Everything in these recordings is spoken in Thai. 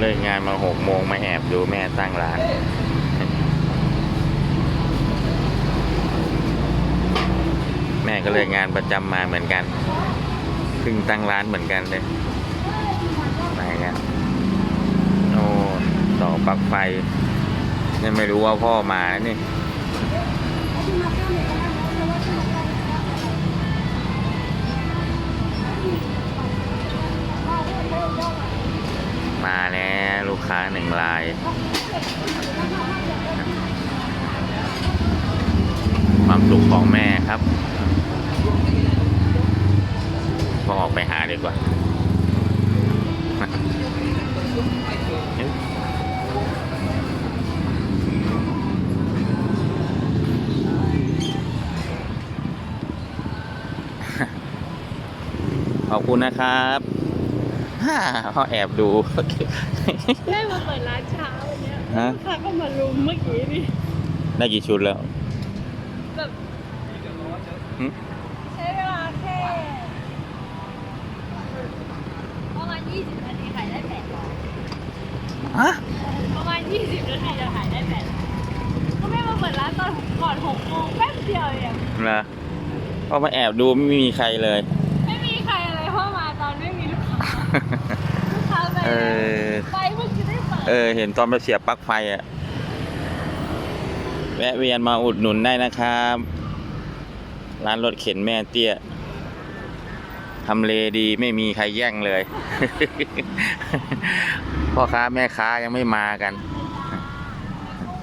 เลิกงานมาหกโมงมาแอบดูแม่ตั้งร้านแม่ก็เลิกงานประจำมาเหมือนกันเพิ่งตั้งร้านเหมือนกันเลยไหนกันโอ้ต่อปลั๊กไฟยังไม่รู้ว่าพ่อมาแล้วนี่ ค้าหนึ่งราย ความสุขของแม่ครับพอออกไปหาดีกว่าขอบคุณนะครับ ฮ่าพ่อแอบดูแม่มาเปิดร้านเช้าวันเนี้ยฮะลูกค้าก็มารุมเมื่อกี้นี่ได้กี่ชุดแล้วแบบหึใช้เวลาแค่ประมาณ20นาทีขายได้แปดร้อยฮะประมาณ20นาทีจะขายได้แปดร้อยก็แม่มาเปิดร้านตอนก่อน6โมงแป๊บเดียวเองนะพอมาแอบดูไม่มีใครเลย ค้าลูกค้าไปเออ ไปเพิ่งจะได้เปิดเออ เห็นตอนไปเสียบปลั๊กไฟอะแวะเวียนมาอุดหนุนได้นะครับ ร้านรถเข็นแม่เตี้ยทำเลดีไม่มีใครแย่งเลย พ่อค้าแม่ค้ายังไม่มากัน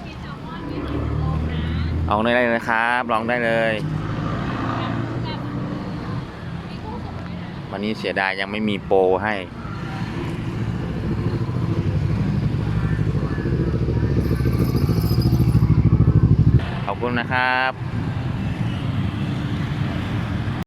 มีแซลมอนมีหมูโลนะเอาได้เลยนะครับ ลองได้เลย แบบมีกุ้งสดด้วยนะ วันนี้เสียดายยังไม่มีโปรให้ ขอบคุณนะครับ